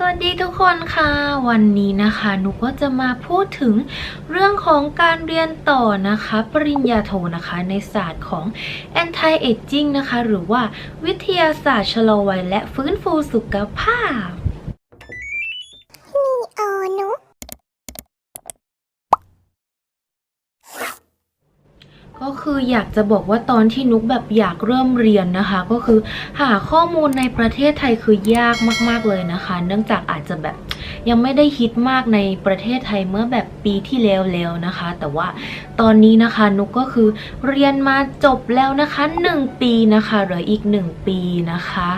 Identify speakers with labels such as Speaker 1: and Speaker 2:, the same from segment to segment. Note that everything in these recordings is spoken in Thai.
Speaker 1: สวัสดีทุกคนค่ะ วันนี้นะคะหนูก็จะมาพูดถึงเรื่องของการเรียนต่อนะคะ ปริญญาโทนะคะ ในศาสตร์ของ anti aging นะคะ หรือว่าวิทยาศาสตร์ชะลอวัยและฟื้นฟูสุขภาพ
Speaker 2: นี่อนุ
Speaker 1: ก็คืออยากจะบอกว่าตอนที่นุกแบบอยากเริ่มเรียนนะคะ ก็คือหาข้อมูลในประเทศไทยคือยากมาก ๆเลยนะคะ เนื่องจากอาจจะแบบ ยังไม่ได้ฮิตมากในประเทศไทยเมื่อแบบปีที่แล้วๆนะคะ แต่ว่าตอนนี้นะคะนุกก็คือเรียนมาจบแล้วนะคะ 1 ปีนะคะเหลืออีก 1 ปีนะคะ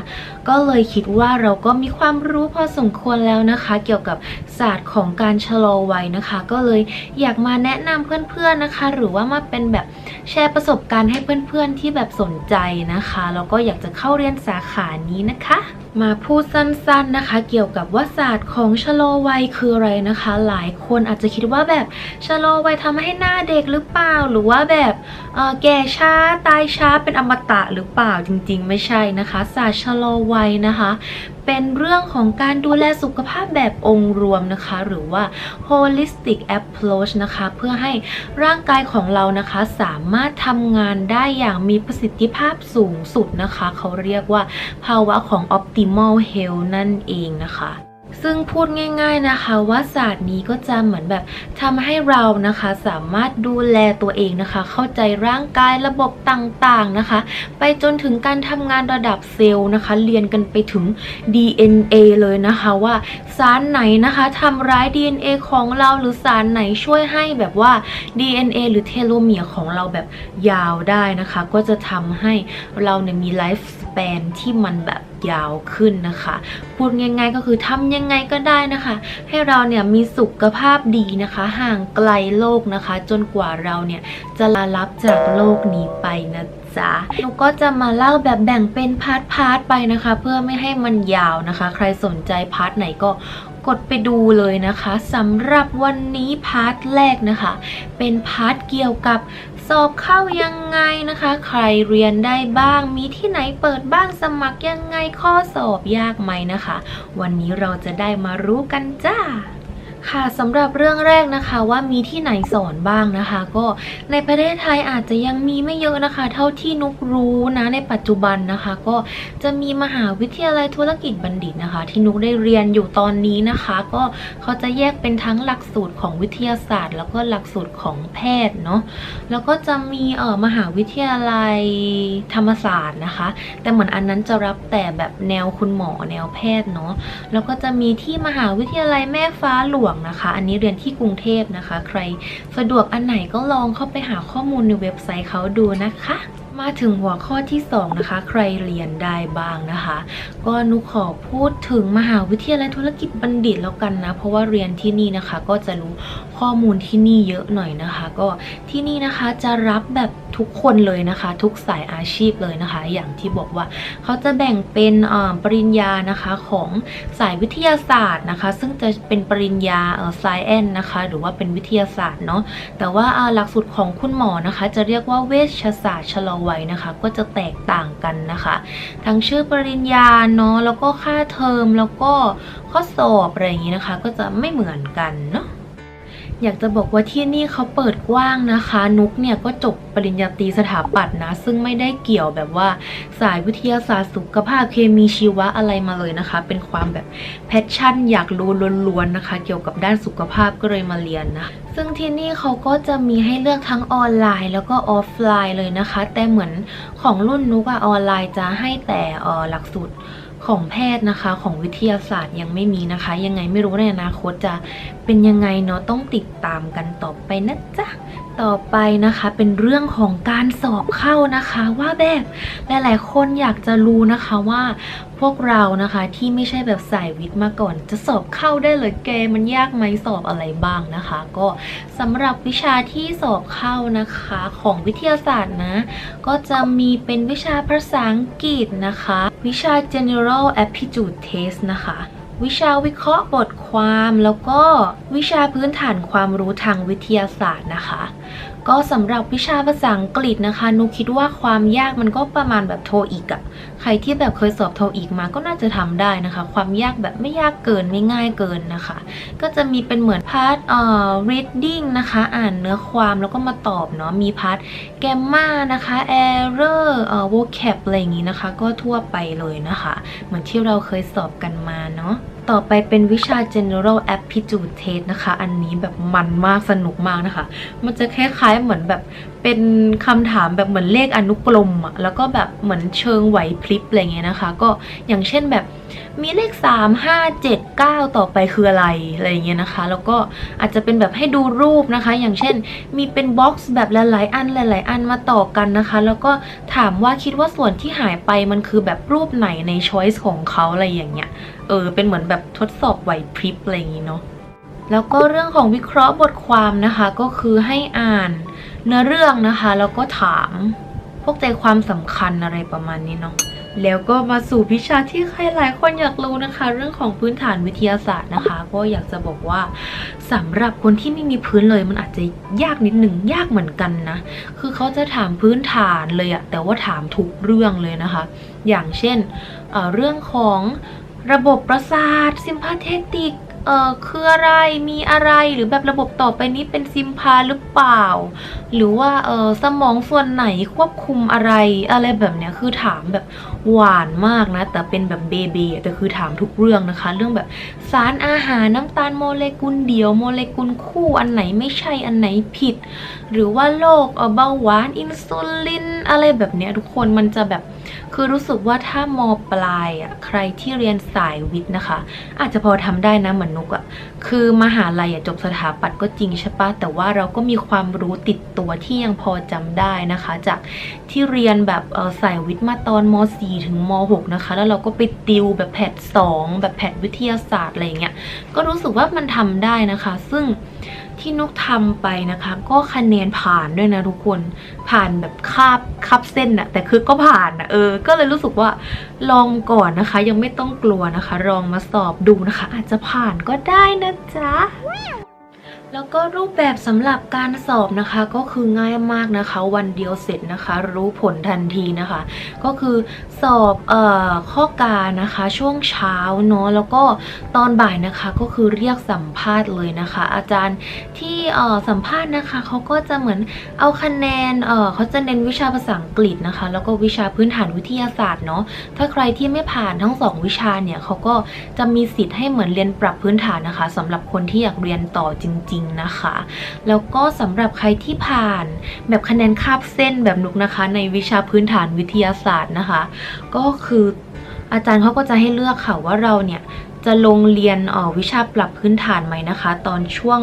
Speaker 1: ก็เลยคิดว่าเราก็มีความรู้พอสมควรแล้วนะคะ เกี่ยวกับศาสตร์ของการชะลอวัยนะคะ ก็เลยอยากมาแนะนำเพื่อนๆนะคะ หรือว่ามาเป็นแบบแชร์ประสบการณ์ให้เพื่อนๆที่แบบสนใจนะคะแล้วก็อยากจะเข้าเรียนสาขานี้นะคะมาพูดสั้นๆนะคะ เกี่ยวกับว่าศาสตร์ของชะลอวัยคืออะไรนะคะ หลายคนอาจจะคิดว่าแบบชะลอวัยทำให้หน้าเด็กหรือเปล่า หรือว่าแบบแก่ช้าตายช้าเป็นอมตะหรือเปล่าจริง ๆ ไม่ใช่นะคะ ศาสตร์ชะลอวัยนะคะเป็นเรื่องของการดูแลสุขภาพแบบองค์รวมนะคะ หรือว่า holistic approach นะคะ เพื่อให้ร่างกายของเรานะคะสามารถทำงานได้อย่างมีประสิทธิภาพสูงสุดนะคะ เขาเรียกว่าภาวะของ optimal health นั่นเองนะคะ ซึ่งพูดง่าย ๆนะคะว่าศาสตร์นี้ก็จะเหมือนแบบทำให้เรานะคะสามารถดูแลตัวเองนะคะ เข้าใจร่างกายระบบต่างๆนะคะ ไปจนถึงการทำงานระดับเซลล์นะคะ เรียนกันไปถึง DNA เลยนะคะว่าสารไหนนะคะทำร้าย DNA ของเราหรือสารไหนช่วยให้แบบว่า DNA หรือเทโลเมียร์ของเราแบบยาวได้นะคะ ก็จะทำให้เราเนี่ยมีไลฟ์เปนที่มันแบบยาวขึ้นนะคะ พูดง่ายๆก็คือทำยังไงก็ได้นะคะ ให้เราเนี่ยมีสุขภาพดีนะคะ ห่างไกลโลกนะคะ จนกว่าเราเนี่ยจะลาลับจากโลกนี้ไปนะจ๊ะหนูก็จะมาเล่าแบบแบ่งเป็นพาร์ทพาร์ทๆไปนะคะ เพื่อไม่ให้มันยาวนะคะ ใครสนใจพาร์ทไหนก็กดไปดูเลยนะคะสำหรับวันนี้พาร์ทแรกนะคะ เป็นพาร์ทเกี่ยวกับ สอบเข้ายังไงนะคะ ใครเรียนได้บ้าง มีที่ไหนเปิดบ้างสมัครยังไงข้อสอบยากไหมนะคะ วันนี้เราจะได้มารู้กันจ้า ค่ะสำหรับเรื่องแรกนะคะว่ามีที่ไหนสอนบ้างนะคะ ก็ในประเทศไทยอาจจะยังมีไม่เยอะนะคะ เท่าที่นุกรู้นะในปัจจุบันนะคะ ก็จะมีมหาวิทยาลัยธุรกิจบัณฑิตนะคะ ที่นุกได้เรียนอยู่ตอนนี้นะคะ ก็เขาจะแยกเป็นทั้งหลักสูตรของวิทยาศาสตร์ แล้วก็หลักสูตรของแพทย์เนาะแล้วก็จะมีเออมหาวิทยาลัยธรรมศาสตร์นะคะ แต่เหมือนอันนั้นจะรับแต่แบบแนวคุณหมอแนวแพทย์เนาะแล้วก็จะมีที่มหาวิทยาลัยแม่ฟ้าหลวงนะคะ อันนี้เรียนที่กรุงเทพนะคะ ใครสะดวกอันไหนก็ลองเข้าไปหาข้อมูลในเว็บไซต์เขาดูนะคะ มาถึงหัวข้อที่ 2 นะคะ ใครเรียนได้บ้างนะคะ ก็นุขอพูดถึงมหาวิทยาลัยธุรกิจบัณฑิตแล้วกันนะ เพราะว่าเรียนที่นี่นะคะ ก็จะรู้ข้อมูลที่นี่เยอะหน่อยนะคะ ก็ที่นี่นะคะจะรับแบบทุกคนเลยนะคะ ทุกสายอาชีพเลยนะคะ อย่างที่บอกว่าเขาจะแบ่งเป็นปริญญานะคะของสายวิทยาศาสตร์นะคะ ซึ่งจะเป็นปริญญาเอ่อ science นะคะ หรือว่าเป็นวิทยาศาสตร์เนาะแต่ว่าหลักสูตรของคุณหมอนะคะ จะเรียกว่าเวชศาสตร์ชะลอวยนะคะ ก็จะแตกต่างกันนะคะ ทั้งชื่อปริญญาเนาะแล้วก็ค่าเทอมแล้วก็ข้อสอบอะไรอย่างนี้นะคะ ก็จะไม่เหมือนกันเนาะอยากจะบอกว่าที่นี่เขาเปิดกว้างนะคะ นุกเนี่ยก็จบปริญญาตรีสถาปัตย์นะ ซึ่งไม่ได้เกี่ยวแบบว่าสายวิทยาศาสตร์สุขภาพเคมีชีวะอะไรมาเลยนะคะ เป็นความแบบแพชชั่น อยากรู้ล้วนๆนะคะ เกี่ยวกับด้านสุขภาพก็เลยมาเรียนนะ ซึ่งที่นี่เขาก็จะมีให้เลือกทั้งออนไลน์ แล้วก็ออฟไลน์เลยนะคะ แต่เหมือนของรุ่นนุกอะออนไลน์จะให้แต่หลักสูตรของแพทย์นะคะของวิทยาศาสตร์ยังไม่มีนะคะ ยังไงไม่รู้ในอนาคตจะเป็นยังไงเนาะต้องติดตามกันต่อไปนะจ๊ะ ต่อไปนะคะเป็นเรื่องของการสอบเข้านะคะว่าแบบหลายๆคนอยากจะรู้นะคะว่าพวกเรานะคะที่ไม่ใช่แบบสายวิทย์มาก่อน จะสอบเข้าได้เลยแกมันยากไหมสอบอะไรบ้างนะคะ ก็สำหรับวิชาที่สอบเข้านะคะของวิทยาศาสตร์นะ ก็จะมีเป็นวิชาภาษาอังกฤษนะคะ วิชา general aptitude test นะคะวิชาวิเคราะห์บทความแล้วก็วิชาพื้นฐานความรู้ทางวิทยาศาสตร์นะคะ ก็สำหรับวิชาภาษาอังกฤษนะคะนุคิดว่าความยากมันก็ประมาณแบบโทอีกอะใครที่แบบเคยสอบโทอีกมาก็น่าจะทำได้นะคะ ความยากแบบไม่ยากเกินไม่ง่ายเกินนะคะ ก็จะมีเป็นเหมือนพาร์ทเอ่อ reading นะคะ อ่านเนื้อความแล้วก็มาตอบเนาะมีพาร์ท grammar นะคะ error เอ่อ vocab อะไรอย่างนี้นะคะ ก็ทั่วไปเลยนะคะ เหมือนที่เราเคยสอบกันมาเนาะ ต่อไปเป็นวิชา general aptitude test นะคะ อันนี้แบบมันมากสนุกมากนะคะ มันจะคล้ายๆเหมือนแบบ เป็นคำถามแบบเหมือนเลขอนุกรมอะแล้วก็แบบเหมือนเชิงไหวพริบอะไรเงี้ยนะคะ ก็อย่างเช่นแบบมีเลข 3 5 7 9 ต่อไปคืออะไรอะไรเงี้ยนะคะ แล้วก็อาจจะเป็นแบบให้ดูรูปนะคะ อย่างเช่น มีเป็นบ็อกซ์แบบหลายๆอันหลาย ๆ อันมาต่อกันนะคะ แล้วก็ถามว่าคิดว่าส่วนที่หายไปมันคือแบบรูปไหนในช้อยส์ของเขาอะไรอย่างเงี้ยเออเป็นเหมือนแบบทดสอบไหวพริบอะไรอย่างงี้เนาะแล้วก็เรื่องของวิเคราะห์บทความนะคะก็คือให้อ่าน เนื้อเรื่องนะคะแล้วก็ถามพวกใจความสำคัญอะไรประมาณนี้เนาะแล้วก็มาสู่วิชาที่ใครหลายคนอยากรู้นะคะ เรื่องของพื้นฐานวิทยาศาสตร์นะคะ ก็อยากจะบอกว่าสำหรับคนที่ไม่มีพื้นเลยมันอาจจะยากนิดหนึ่งยากเหมือนกันนะ คือเขาจะถามพื้นฐานเลยอะแต่ว่าถามทุกเรื่องเลยนะคะ อย่างเช่นเเรื่องของระบบประสาทซิมพาเทติก เอ่อคืออะไรมีอะไรหรือแบบระบบต่อไปนี้เป็นซิมพาหรือเปล่า หรือว่าเออสมองส่วนไหนควบคุมอะไรอะไรแบบเนี้ยคือถามแบบหวานมากนะ แต่เป็นแบบเบเบอะแต่คือถามทุกเรื่องนะคะ เรื่องแบบสารอาหารน้ำตาลโมเลกุลเดียวโมเลกุลคู่อันไหนไม่ใช่อันไหนผิด หรือว่าโรคเบาหวานอินซูลินอะไรแบบเนี้ยทุกคนมันจะแบบ คือรู้สึกว่าถ้ามปลายอะใครที่เรียนสายวิทย์นะคะ อาจจะพอทำได้นะเหมือนนุกอะคือมหาลัยอะจบสถาปัตย์ก็จริงใช่ปะแต่ว่าเราก็มีความรู้ติดตัวที่ยังพอจำได้นะคะ จากที่เรียนแบบเออสายวิทย์มาตอนม .4 ถึงม .6 นะคะ แล้วเราก็ไปติวแบบแพท2แบบแพทวิทยาศาสตร์อะไรอย่างเงี้ยก็รู้สึกว่ามันทำได้นะคะ ซึ่ง ที่นุกทำไปนะคะ ก็คะแนนผ่านด้วยนะทุกคนผ่านแบบคาบคาบเส้นอะแต่คือก็ผ่านอะเออ ก็เลยรู้สึกว่าลองก่อนนะคะ ยังไม่ต้องกลัวนะคะลองมาสอบดูนะคะ อาจจะผ่านก็ได้นะจ๊ะ แล้วก็รูปแบบสำหรับการสอบนะคะก็คือง่ายมากนะคะ วันเดียวเสร็จนะคะ รู้ผลทันทีนะคะ ก็คือสอบออข้อการนะคะช่วงเช้าเนาะแล้วก็ตอนบ่ายนะคะก็คือเรียกสัมภาษณ์เลยนะคะ อาจารย์ที่สัมภาษณ์นะคะเขาก็จะเหมือนเอาคะแนนเเขาจะเน้นวิชาภาษาอังกฤษนะคะ แล้วก็วิชาพื้นฐานวิทยาศาสตร์เนาะถ้าใครที่ไม่ผ่านทั้งสองวิชาเนี่ยเขาก็จะมีสิทธิ์ให้เหมือนเรียนปรับพื้นฐานนะคะสำหรับคนที่อยากเรียนต่อจริงๆนะคะ แล้วก็สำหรับใครที่ผ่านแบบคะแนนคาบเส้นแบบนุกนะคะ ในวิชาพื้นฐานวิทยาศาสตร์นะคะ ก็คืออาจารย์เขาก็จะให้เลือกค่ะว่าเราเนี่ยจะลงเรียนออวิชาปรับพื้นฐานไหมนะคะ ตอนช่วง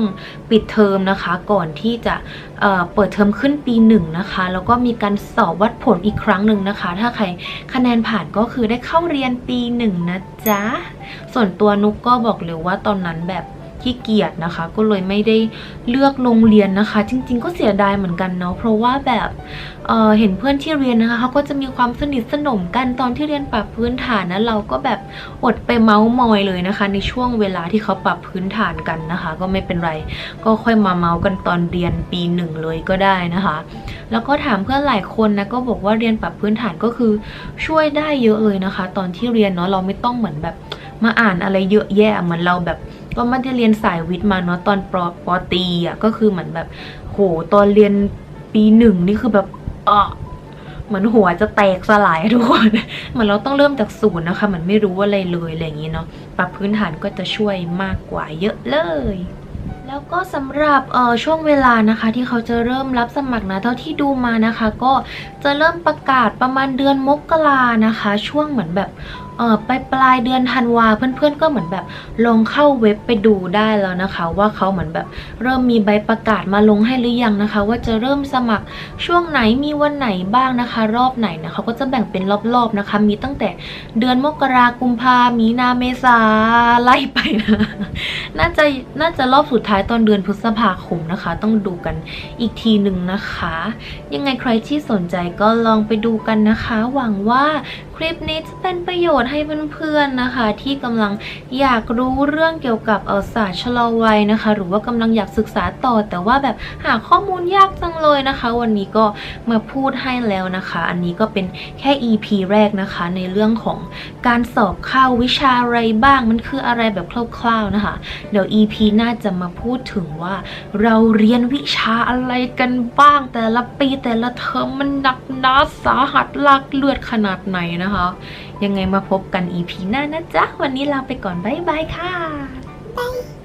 Speaker 1: ปิดเทอมนะคะ ก่อนที่จะเเปิดเทอมขึ้นปีหนึ่งนะคะ แล้วก็มีการสอบวัดผลอีกครั้งหนึ่งนะคะ ถ้าใครคะแนนผ่านก็คือได้เข้าเรียนปีหนึ่งนะจ๊ะ ส่วนตัวนุกก็บอกเลยว่าตอนนั้นแบบ ขี้เกียจนะคะ ก็เลยไม่ได้เลือกโรงเรียนนะคะ จริง ๆ ก็เสียดายเหมือนกันเนาะเพราะว่าแบบเเห็นเพื่อนที่เรียนนะคะเขาก็จะมีความสนิทสนมกันตอนที่เรียนปรับพื้นฐานนะเราก็แบบอดไปเมาส์มอยเลยนะคะ ในช่วงเวลาที่เขาปรับพื้นฐานกันนะคะ ก็ไม่เป็นไร ก็ค่อยมาเมาส์กันตอนเรียนปีหนึ่งเลยก็ได้นะคะ แล้วก็ถามเพื่อนหลายคนนะก็บอกว่าเรียนปรับพื้นฐานก็คือช่วยได้เยอะเลยนะคะ ตอนที่เรียนเนาะเราไม่ต้องเหมือนแบบ มาอ่านอะไรเยอะแยะเหมือนเราแบบก็ไม่ได้เรียนสายวิทย์มาเนาะตอนปปตีอะก็คือเหมือนแบบโหตอนเรียนปีหนึ่งนี่คือแบบเออเหมือนหัวจะแตกสลายทุกคนเหมือนเราต้องเริ่มจากศูนย์นะคะเหมือนไม่รู้อะไรเลยอะไรอย่างนี้เนาะปรับพื้นฐานก็จะช่วยมากกว่าเยอะเลยแล้วก็สำหรับเอ่อช่วงเวลานะคะที่เขาจะเริ่มรับสมัครนะเท่าที่ดูมานะคะ ก็จะเริ่มประกาศประมาณเดือนมกรานะคะ ช่วงเหมือนแบบ เออปลายปลายเดือนธันวาเพื่อนๆก็เหมือนแบบลองเข้าเว็บไปดูได้แล้วนะคะ ว่าเขาเหมือนแบบเริ่มมีใบประกาศมาลงให้หรือยังนะคะ ว่าจะเริ่มสมัครช่วงไหนมีวันไหนบ้างนะคะ รอบไหนนะคะก็จะแบ่งเป็นรอบๆนะคะ มีตั้งแต่เดือนมกรากุมภามีนาเมษาไล่ไปนะ น่าจะน่าจะรอบสุดท้ายตอนเดือนพฤษภาคมนะคะ ต้องดูกันอีกทีหนึ่งนะคะ ยังไงใครที่สนใจก็ลองไปดูกันนะคะ หวังว่าคลิปนี้จะเป็นประโยชน์ให้เพื่อนๆนะคะ ที่กำลังอยากรู้เรื่องเกี่ยวกับเออศาสตร์ชะลอวัยนะคะ หรือว่ากำลังอยากศึกษาต่อ แต่ว่าแบบหาข้อมูลยากจังเลยนะคะ วันนี้ก็มาพูดให้แล้วนะคะ อันนี้ก็เป็นแค่ EP แรกนะคะ ในเรื่องของการสอบเข้าวิชาอะไรบ้างมันคืออะไรแบบคร่าวๆนะคะ เดี๋ยว EP น่าจะมาพูดถึงว่า เราเรียนวิชาอะไรกันบ้าง แต่ละปีแต่ละเทอมมันหนักหนาสาหัสลากเลือดขนาดไหนนะคะ ยังไงมาพบกัน EP หน้านะจ๊ะ วันนี้ลาไปก่อน บ๊ายบายค่ะ。